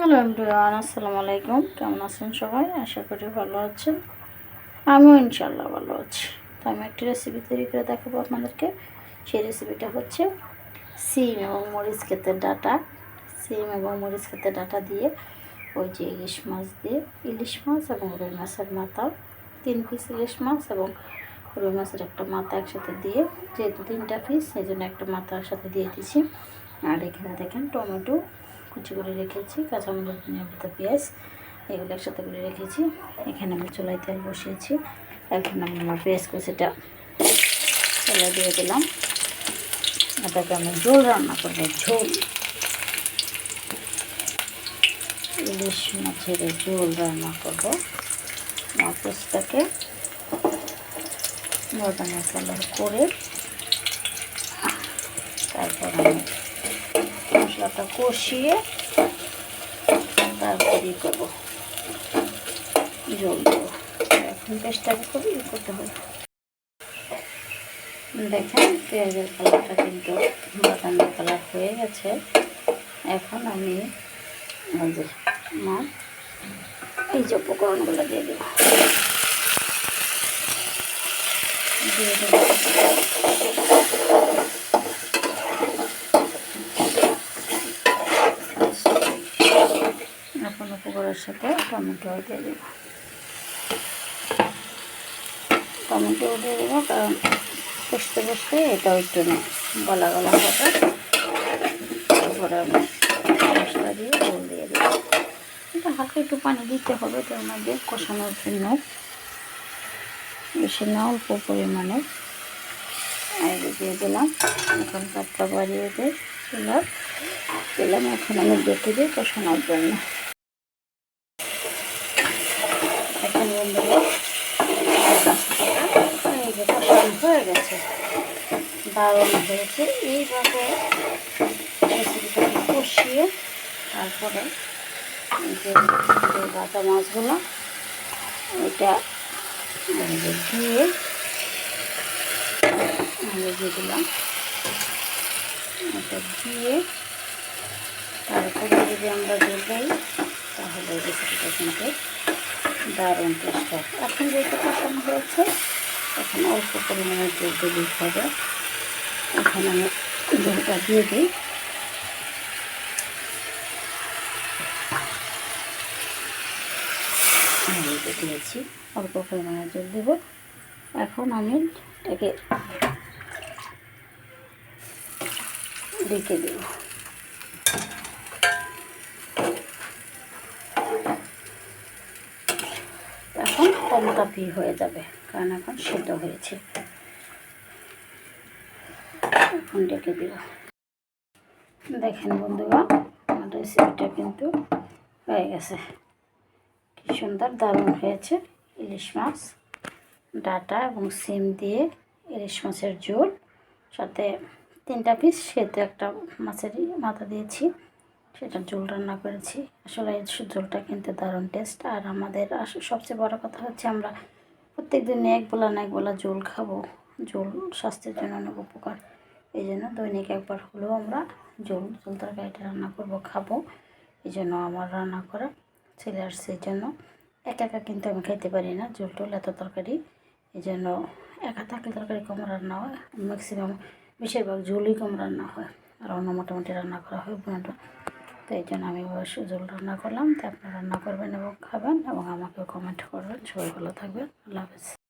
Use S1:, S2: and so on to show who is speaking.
S1: Hello everyone, আসসালামু আলাইকুম। কেমন আছেন সবাই? আশা করি ভালো আছেন। আমিও ইনশাল্লাহ ভালো আছি। তো আমি একটি রেসিপি তৈরি করে দেখাবো আপনাদেরকে। সেই রেসিপিটা হচ্ছে সিম এবং মরিচ ক্ষেতের ডাটা। সিম এবং মরিচ ক্ষেতের ডাটা দিয়ে ওই যে ইলিশ মাছ দিয়ে, ইলিশ মাছ এবং রুই মাছের মাথা, তিন পিস ইলিশ মাছ এবং রুই মাছের একটা মাথা একসাথে দিয়ে, যেহেতু তিনটা পিস সেই জন্য একটা মাথা একসাথে দিয়ে দিয়েছি আর এখানে দেখেন টমেটো কুচি করে রেখেছি, কাঁচামরিচ নিয়মিত পেঁয়াজ, এগুলো একসাথে করে রেখেছি। এখানে আমি চুলায় তেল বসিয়েছি। এখন আমি আমার পেঁয়াজ কুচিটা চুলা দিয়ে দিলাম। এটাকে আমি ঝোল রান্না করব, ঝোল। ইলিশ মাছের ঝোল রান্না করব। মাছটাকে বাদামের কালার করে তারপর আমি মশলাটা কষিয়ে তারপর করব। জল দেবো। এখন পেস্টটাকে খুব ই করতে হবে। দেখেন পেঁয়াজের কালারটা কিন্তু বাদামের কালার হয়ে গেছে। এখন আমি মাছ এই যে উপকরণগুলো দিয়ে দেবো। দিয়ে দেবো। উপকরণের সাথে টমেটো দিয়ে দেবো। টমেটো দিয়ে দেবো কারণ কষতে কষতে এটাও একটু গলা গলা হবে। তারপরে আমি মশলা দিয়ে জল দিয়ে দেবো। এটা হালকা একটু পানি দিতে হবে, তার মধ্যে কষানোর জন্য। বেশি না, অল্প পরিমাণে। দিয়ে দিলাম এখন কাপটা বাড়িয়ে দিয়ে চুলার দিলাম এখন আমি দেখে দিই কষানোর জন্য। যে কষানো হয়ে গেছে দারুণ হয়েছে এইভাবে রেসিপিটাকে কষিয়ে তারপরে যে বাটা মাছগুলো এটা দিয়ে দিয়ে দিলাম এটা দিয়ে তারপরে যদি আমরা দিই, তাহলে রেসিপিটা কিন্তু দারুণ টেস্ট হয়। এখন যেহেতু কষানো হয়েছে, এখন অল্প পরিমাণে জল দিলেই হবে। এখন আমি জলটা দিয়ে দিই। দিয়েছি, অল্প পরিমাণে জল দেব। এখন আমি এটাকে রেখে দেব। এখন কম তাপি হয়ে যাবে, কারণ এখন সেদ্ধ হয়েছে। এখন ডেকে দিব দেখেন বন্ধুরা, আমার রেসিপিটা কিন্তু হয়ে গেছে। কি সুন্দর দারুণ হয়েছে। ইলিশ মাছ, ডাটা এবং সিম দিয়ে ইলিশ মাছের ঝোল। সাথে তিনটা পিস সেদ্ধ একটা মাছেরই মাথা দিয়েছি। সেটা ঝোল রান্না করেছি। আসলে এই ঝোলটা কিন্তু দারুণ টেস্ট আর আমাদের সবচেয়ে বড় কথা হচ্ছে আমরা প্রত্যেক দিন এক বেলা না এক বেলা ঝোল খাব। ঝোল স্বাস্থ্যের জন্য অনেক উপকার। এই জন্য দৈনিক একবার হলেও আমরা ঝোল ঝোল তরকারিটা রান্না করব, খাব। এই জন্য আমার রান্না করা ছেলে আসছে। এই জন্য একা একা কিন্তু আমি খেতে পারি না ঝোল টোল, এত তরকারি। এই জন্য একা থাকলে তরকারি কম রান্না হয়। ম্যাক্সিমাম বেশিরভাগ ঝোলই কম রান্না হয়। আর অন্য মোটামুটি রান্না করা হয় তো এই জন্য আমি অবশ্যই ঝোল রান্না করলাম। তো আপনারা রান্না করবেন এবং খাবেন এবং আমাকেও কমেন্ট করবেন। সবাই ভালো থাকবেন। আল্লাহ হাফেজ।